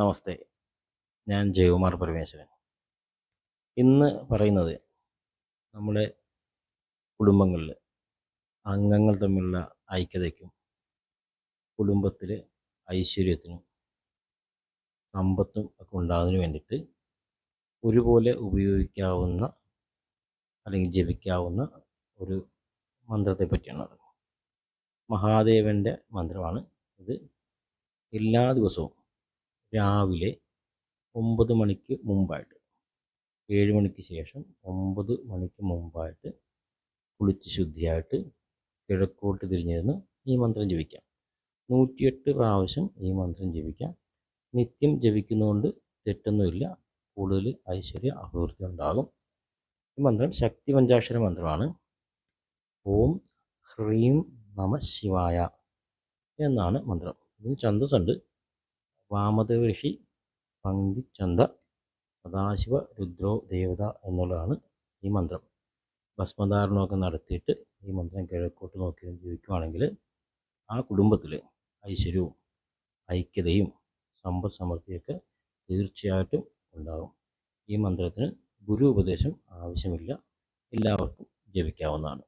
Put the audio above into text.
നമസ്തേ. ഞാൻ ജയകുമാർ പരമേശ്വരൻ. ഇന്ന് പറയുന്നത് നമ്മുടെ കുടുംബങ്ങളിൽ അംഗങ്ങൾ തമ്മിലുള്ള ഐക്യതയ്ക്കും കുടുംബത്തിലെ ഐശ്വര്യത്തിനും സമ്പത്തും ഒക്കെ ഉണ്ടാകുന്നതിന് വേണ്ടിയിട്ട് ഒരുപോലെ ഉപയോഗിക്കാവുന്ന അല്ലെങ്കിൽ ജപിക്കാവുന്ന ഒരു മന്ത്രത്തെ പറ്റിയാണ് മഹാദേവന്റെ മന്ത്രമാണ് ഇത്. എല്ലാ ദിവസവും രാവിലെ ഒമ്പത് മണിക്ക് മുമ്പായിട്ട് ഏഴ് മണിക്ക് ശേഷം ഒമ്പത് മണിക്ക് മുമ്പായിട്ട് കുളിച്ച് ശുദ്ധിയായിട്ട് കിഴക്കോട്ട് തിരിഞ്ഞിരുന്ന് ഈ മന്ത്രം ജപിക്കാം. നൂറ്റിയെട്ട് പ്രാവശ്യം ഈ മന്ത്രം ജപിക്കാം. നിത്യം ജപിക്കുന്നതുകൊണ്ട് തെറ്റൊന്നുമില്ല. കൂടുതൽ ഐശ്വര്യ അഭിവൃദ്ധി ഉണ്ടാകും. ഈ മന്ത്രം ശക്തി പഞ്ചാക്ഷര മന്ത്രമാണ്. ഓം ഹ്രീം നമ ശിവായ എന്നാണ് മന്ത്രം. ഇതിന് ഛന്തസ്സുണ്ട് വാമദേവ ഋഷി ചന്ത സദാശിവ രുദ്രോ ദേവത എന്നുള്ളതാണ് ഈ മന്ത്രം. ഭസ്മധാരണമൊക്കെ നടത്തിയിട്ട് ഈ മന്ത്രം കിഴക്കോട്ട് നോക്കി ജീവിക്കുകയാണെങ്കിൽ ആ കുടുംബത്തിൽ ഐശ്വര്യവും ഐക്യതയും സമ്പദ് സമൃദ്ധിയൊക്കെ തീർച്ചയായിട്ടും ഉണ്ടാകും. ഈ മന്ത്രത്തിന് ഗുരു ഉപദേശം ആവശ്യമില്ല. എല്ലാവർക്കും ജപിക്കാവുന്നതാണ്.